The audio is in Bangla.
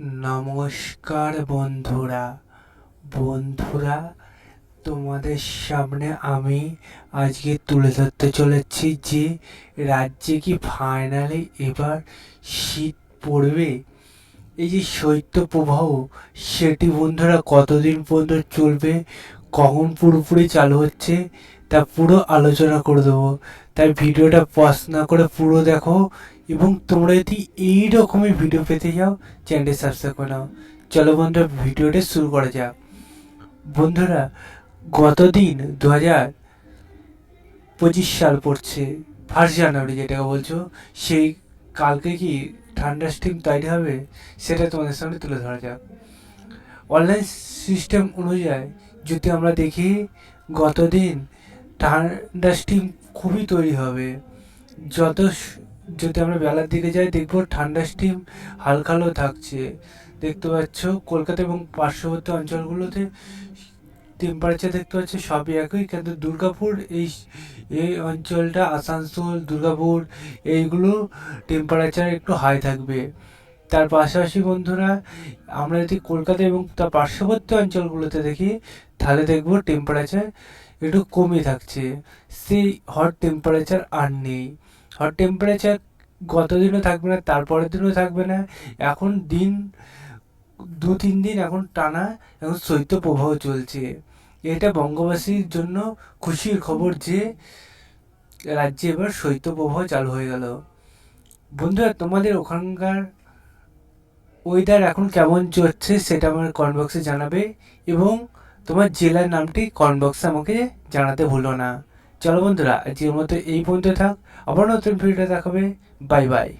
নমস্কার বন্ধুরা। বন্ধুরা, তোমাদের সামনে আমি আজকে তুলে ধরতে চলেছি যে রাজ্যে কি ফাইনালি এবার শীত পড়বে? এই যে শৈত্য প্রবাহ, সেটি বন্ধুরা কতদিন পর্যন্ত চলবে? কখন পুরোপুরি চালু হচ্ছে? তা পুরো আলোচনা করে দেবো। তাই ভিডিওটা পজ না করে পুরো দেখো এবং তোমরা যদি এই রকমই ভিডিও পেতে যাও চ্যানেলটি সাবস্ক্রাইব করে নাও। চলো বন্ধুরা, ভিডিওটা শুরু করা যাক। বন্ধুরা, গতদিন দু হাজার পঁচিশ সাল পড়ছে ফার্স্ট জানুয়ারি যেটাকে বলছো, সেই কালকে কি ঠান্ডা স্টিম তৈরি হবে? সেটা তোমাদের সামনে তুলে ধরা যাক। অনলাইন সিস্টেম অনুযায়ী যদি আমরা দেখি, গতদিন ঠান্ডা স্টিম খুবই তৈরি হবে। যত যদি আমরা বেলার দিকে যাই, দেখব ঠান্ডা স্টিম হালকা হালকা থাকছে। দেখতে পাচ্ছ, কলকাতা এবং পার্শ্ববর্তী অঞ্চলগুলোতে টেম্পারেচার দেখতে পাচ্ছ, সবই একই। কিন্তু দুর্গাপুর, এই এই অঞ্চলটা, আসানসোল, দুর্গাপুর, এইগুলো টেম্পারেচার একটু হাই থাকবে। তার পাশাপাশি বন্ধুরা, আমরা যদি কলকাতা এবং তার পার্শ্ববর্তী অঞ্চলগুলোতে দেখি, তাহলে দেখব টেম্পারেচার একটু কমে থাকছে। সেই হট টেম্পারেচার আর নেই। হট টেম্পারেচার গত দিনও থাকবে না, তারপরের দিনও থাকবে না। এখন দিন, দু, তিন দিন এখন টানা এখন শৈত্য প্রবাহ চলছে। এটা বঙ্গবাসীর জন্য খুশির খবর যে, রাজ্যে এবার শৈত্য প্রবাহ চালু হয়ে গেল। বন্ধুরা, তোমাদের ওখানকার ওয়েদার এখন কেমন চলছে সেটা আমার কমেন্ট বক্সে জানাবে এবং তোমার জেলার নামটি কমেন্ট বক্সে আমাকে জানাতে ভুলো না। চলো বন্ধুরা, আজকের মতো এই পর্যন্ত থাক। আবার নতুন ভিডিওটা দেখাবে বাই বাই